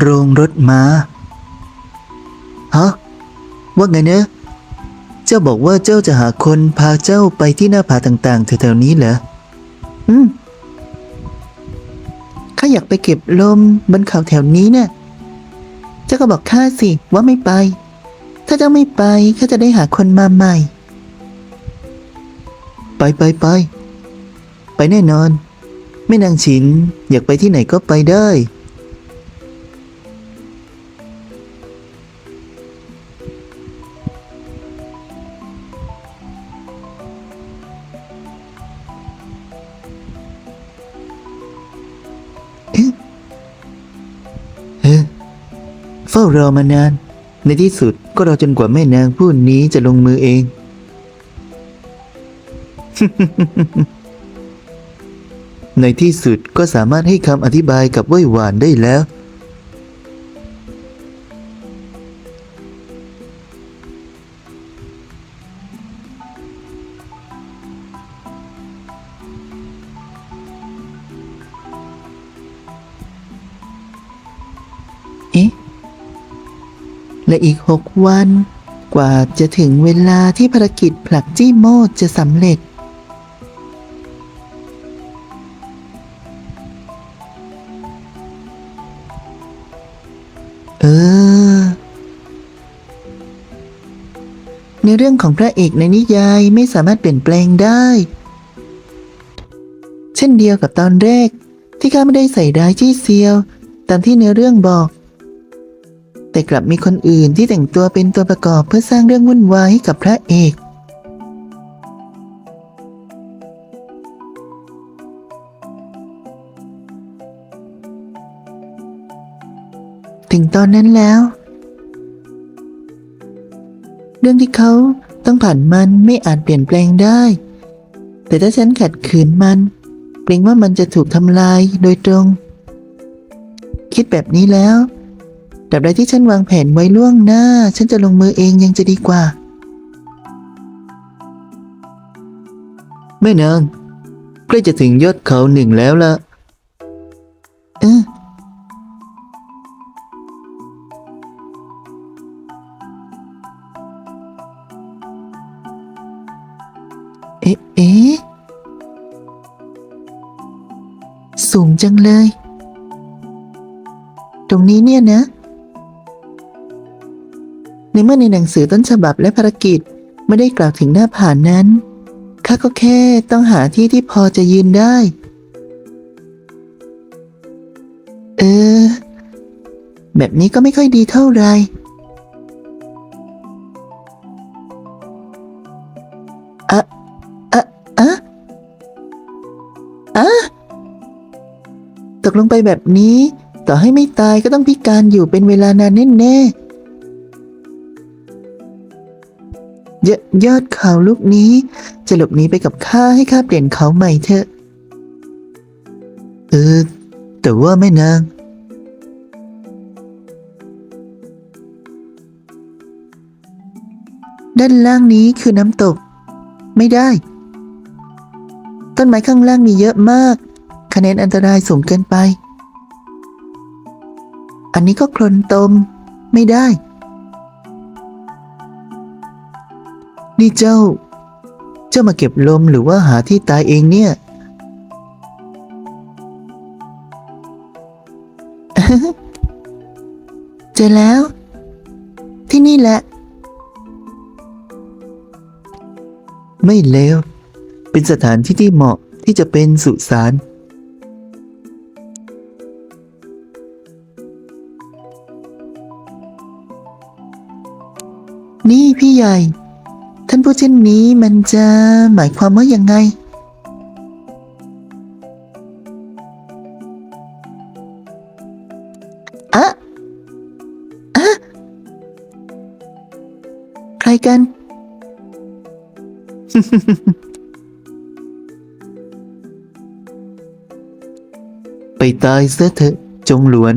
โรงรถม้า ฮะ ว่าไงเนะเจ้าบอกว่าเจ้าจะหาคนพาเจ้าไปที่หน้าผาต่างๆแถวๆนี้เหรอ อืม ข้าอยากไปเก็บลมบนเขาแถวนี้เนี่ยเจ้าก็บอกข้าสิว่าไม่ไป ถ้าเจ้าไม่ไปข้าจะได้หาคนมาใหม่ ไปไปไป ไปแน่นอน แม่นางฉินอยากไปที่ไหนก็ไปได้ เฝ้ารอมานาน ในที่สุดก็รอจนกว่าแม่นางผู้นี้จะลงมือเอง ในที่สุดก็สามารถให้คำอธิบายกับเว่ยหวานได้แล้ว เอ๊ะ และอีกหกวัน กว่าจะถึงเวลาที่ภารกิจผลักจี้โมดจะสำเร็จ เออ ในเรื่องของพระเอกในนิยายไม่สามารถเปลี่ยนแปลงได้ เช่นเดียวกับตอนแรกที่ข้าไม่ได้ใส่ร้ายจี้เซียว ตามที่เนื้อเรื่องบอก แต่กลับมีคนอื่นที่แต่งตัวเป็นตัวประกอบเพื่อสร้างเรื่องวุ่นวายให้กับพระเอกถึงตอนนั้นแล้ว เรื่องที่เขาต้องผ่านมันไม่อาจเปลี่ยนแปลงได้ แต่ถ้าฉันขัดขืนมันเกรงว่ามันจะถูกทำลายโดยตรง คิดแบบนี้แล้ว ตราบใดที่ฉันวางแผนไว้ล่วงหน้า ฉันจะลงมือเองยังจะดีกว่า แม่นางใกล้จะถึงยอดเขาหนึ่งแล้วละเออเอ๊ะเอ๊ะสูงจังเลย ตรงนี้เนี่ยนะ ในเมื่อในหนังสือต้นฉบับและภารกิจไม่ได้กล่าวถึงหน้าผานั้นข้าก็แค่ต้องหาที่ที่พอจะยืนได้ เออ แบบนี้ก็ไม่ค่อยดีเท่าไหร่อะอะอะอะตกลงไปแบบนี้ ต่อให้ไม่ตายก็ต้องพิการอยู่เป็นเวลานานแน่ๆ ยยอดเขาลูกนี้ จะหลบหนีไปกับข้าให้ข้าเปลี่ยนเขาใหม่เถอะ เออ แต่ว่าไม่นาง ด้านล่างนี้คือน้ำตก ไม่ได้ ต้นไม้ข้างล่างมีเยอะมาก คะแนนอันตรายสูงเกินไป อันนี้ก็โคลนตม ไม่ได้ นี่เจ้า เจ้ามาเก็บลมหรือว่าหาที่ตายเองเนี่ย เจอแล้ว ที่นี่แหละ ไม่เลว เป็นสถานที่ที่เหมาะที่จะเป็นสุสานนี่พี่ใหญ่ ท่านพูดเช่นนี้มันจะหมายความว่ายังไง อะอะใครกัน ไปตายซะเถอะจงหลวน